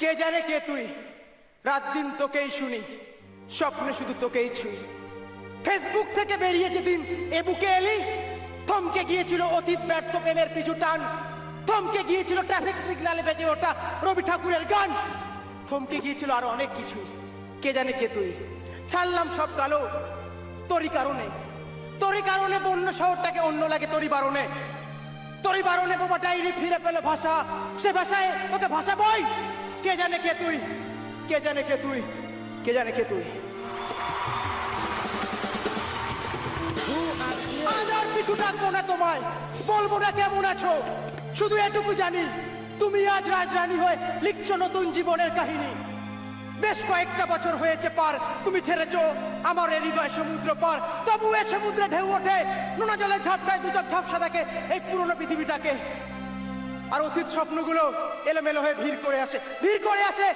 কে জানে কে তুই? রাত দিন তোকেই শুনি, স্বপ্নে শুধু তোকেই ছুঁই। ফেসবুক থেকে বেরিয়ে যেদিন এ বুকে এলি, থমকে গিয়েছিল অতীত ব্যর্থ প্রেমের পিছু টান। থমকে গিয়েছিল ট্রাফিক সিগনালে বেজে ওঠা রবি ঠাকুরের গান। থমকে গিয়েছিল আরও অনেক কিছু, কে জানে কে তুই? ছাড়লাম সব কালো, তোরই কারণে। তোরই কারণে বন্য শহরটাকে অন্য লাগে তোরই বারণে। তোরই বারণে বোবা ডাইরি ফিরে পেল ভাষা, সে ভাষায় তোকে ভাষা বই। কে জানে কে তুই? কে জানে কে তুই? কে জানে কে তুই? আজ আর কিছু তোমায়। বলব না কেমন আছো? শুধু এটুকু জানি, তুমি আজ রাজরানী হয়ে লিখছো নতুন জীবনের কাহিনী। বেশ কয়েকটা বছর হয়েছে পার, তুমি ছেড়েছো আমার এই হৃদয় সমুদ্র পার। তবু এ সমুদ্রে ঢেউ ওঠে, নোনা জলের ঝাপটায় দুচক ঝাপসা থাকে এই পুরনো পৃথিবীটাকে। আর অতীত স্বপ্নগুলো এলোমেলো হয়ে ভিড় করে আসে। ভিড় করে আসে